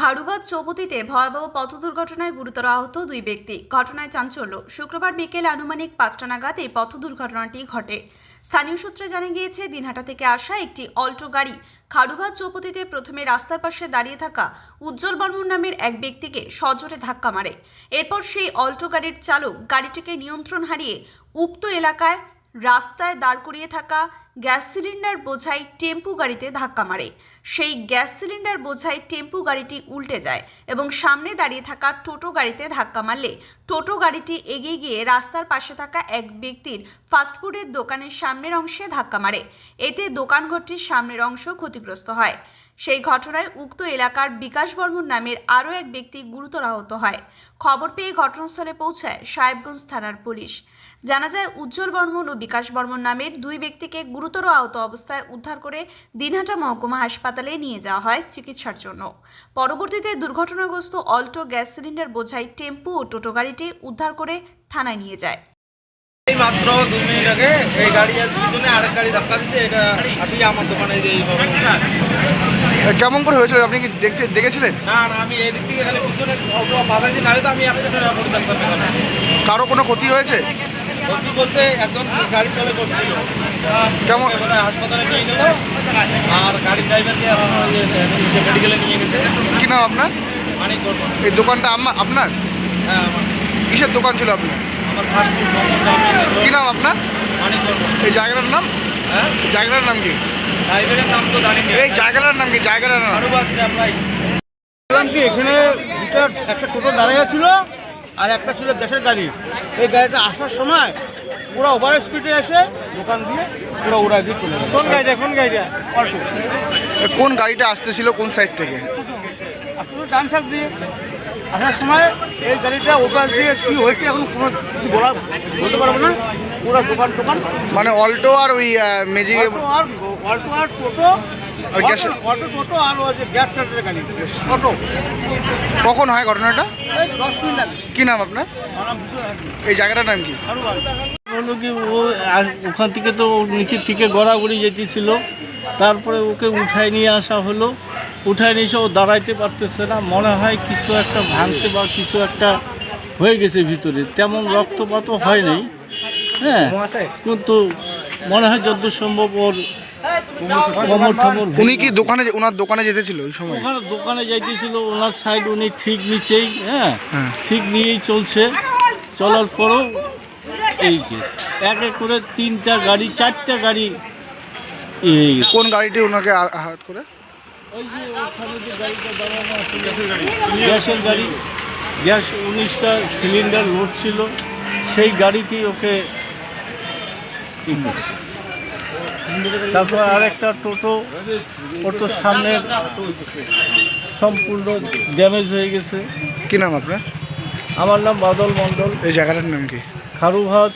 খারুবাদ চৌপতিতে ভয়াবহ পথ দুর্ঘটনায় গুরুতর আহত দুই ব্যক্তি। ঘটনায় চাঞ্চল্য। শুক্রবার বিকেল আনুমানিক পাঁচটা নাগাদ এই পথ দুর্ঘটনাটি ঘটে। স্থানীয় সূত্রে জানা গিয়েছে, দিনহাটা থেকে আসা একটি অল্টো গাড়ি খারুবাদ চৌপতিতে প্রথমে রাস্তার পাশে দাঁড়িয়ে থাকা উজ্জ্বল বর্মন নামের এক ব্যক্তিকে সজোরে ধাক্কা মারে। এরপর সেই অল্টো গাড়ির চালক গাড়িটিকে নিয়ন্ত্রণ হারিয়ে উক্ত এলাকায় রাস্তায় দাঁড় করিয়ে থাকা গ্যাস সিলিন্ডার বোঝাই টেম্পু গাড়িতে ধাক্কা মারে। সেই গ্যাস সিলিন্ডার বোঝাই টেম্পু গাড়িটি উল্টে যায় এবং সামনে দাঁড়িয়ে থাকা টোটো গাড়িতে ধাক্কা মারলে টোটো গাড়িটি এগিয়ে গিয়ে রাস্তার পাশে থাকা এক ব্যক্তির ফাস্টফুডের দোকানের সামনের অংশে ধাক্কা মারে। এতে দোকানঘরটির সামনের অংশ ক্ষতিগ্রস্ত হয়। সেই ঘটনায় উক্ত এলাকার বিকাশ বর্মন নামের আরও এক ব্যক্তি গুরুতর আহত হয়। খবর পেয়ে ঘটনাস্থলে পৌঁছায় সাহেবগঞ্জ থানার পুলিশ। জানা যায়, উজ্জ্বল বর্মন ও বিকাশ বর্মন নামের দুই ব্যক্তিকে গুরুতর আহত অবস্থায় উদ্ধার করে দিনহাটা মহকুমা হাসপাতালে নিয়ে যাওয়া হয় চিকিৎসার জন্য। পরবর্তীতে দুর্ঘটনাগ্রস্ত অল্টো গ্যাস সিলিন্ডার বোঝাই টেম্পু ও টোটো গাড়িটি উদ্ধার করে থানায় নিয়ে যায়। এই মাত্র দু মিনিট আগে এই গাড়ি পিছনে আরেক গাড়ি ধাক্কা দিচ্ছে এটা আসলে আমার দোকানে যে এইভাবে কেমন করে হয়েছিল? আপনি কি দেখতে দেখেছিলেন? না না আমি এই দিক থেকে খালি পিছনে তো আমি অ্যাক্সিডেন্ট করে কোনো ক্ষতি হয়েছে? বলতে একজন গাড়ি চলে করছিল। কেমন? হাসপাতালে নিয়ে গেল আর গাড়ির ড্রাইভারকে মেডিকেলে নিয়ে গেছে। কি নাম আপনার? এই দোকানটা আপনার? হ্যাঁ আমার। কিসের দোকান ছিল আপনার? কি নাম আপনার? এই জায়গাটার নাম? হ্যাঁ? জায়গাটার নাম কি? নাম তো জানি এই জায়গাটার নাম কি? জায়গাটার নাম? আরও বললাম কি এখানে দুটা একটা টোটো দাঁড়িয়ে ছিল আর একটা ছিল গ্যাসের গাড়ি। এই গাড়িটা আসার সময় পুরো ওভার স্পিডে এসে দোকান দিয়ে পুরো উড়াই দিয়ে চলে গেল। কোন গাড়িটা কোন গাড়িটা? কোন গাড়িটা আসতেছিল কোন সাইড থেকে? আসলে ডান সাইড দিয়ে আসার সময় এই গাড়িটা ওভার দিয়ে কি হয়েছে এখন কোনো কিছু বলা বলতে পারব না। পুরো দোকান টোকান। মানে অল্টো আর ওই মেজিক আর অল্টো আর টোটো আর গ্যাস- অল্টো- অল্টো টোটো আর ওই যে গ্যাস সিলিন্ডারের গাড়ি। অটো। কখন হয় ঘটনাটা? দশ মিনিট লাগে কি নাম আপনার? এই জায়গাটার নাম কি? হলো কি ও ওখান থেকে তো নিচের থেকে গড়াগড়ি যেতেছিল। তারপরে ওকে উঠায় নিয়ে আসা হলো। উঠায় নিয়ে ও দাঁড়াইতে পারতেছে না। মনে হয় কিছু একটা ভাঙছে বা কিছু একটা হয়ে গেছে ভিতরে। তেমন রক্তপাতও হয়নি। হ্যাঁ কিন্তু মনে হয় যত সম্ভব ওর উনি কি দোকানে ওনার দোকানে যেতেছিল ওই সময়? ওখানে দোকানে যাইতেছিল ওনার সাইড উনি ঠিক নিচেই হ্যাঁ হ্যাঁ। ঠিক নিয়েই চলছে। চলার পরও এই কেস এক এক করে তিনটা গাড়ি চারটা গাড়ি এই কোন গাড়িটি ওনাকে আঘাত করে? গ্যাসের গাড়ি। গ্যাস উনিশটা সিলিন্ডার লোড ছিল। সেই গাড়িতেই ওকে তারপর আর একটা টোটো ওর তো সামনে সম্পূর্ণ ড্যামেজ হয়ে গেছে। কি নাম আপনার? আমার নাম বাদল মণ্ডল। এই জায়গাটার নাম কি? খারুভাজ।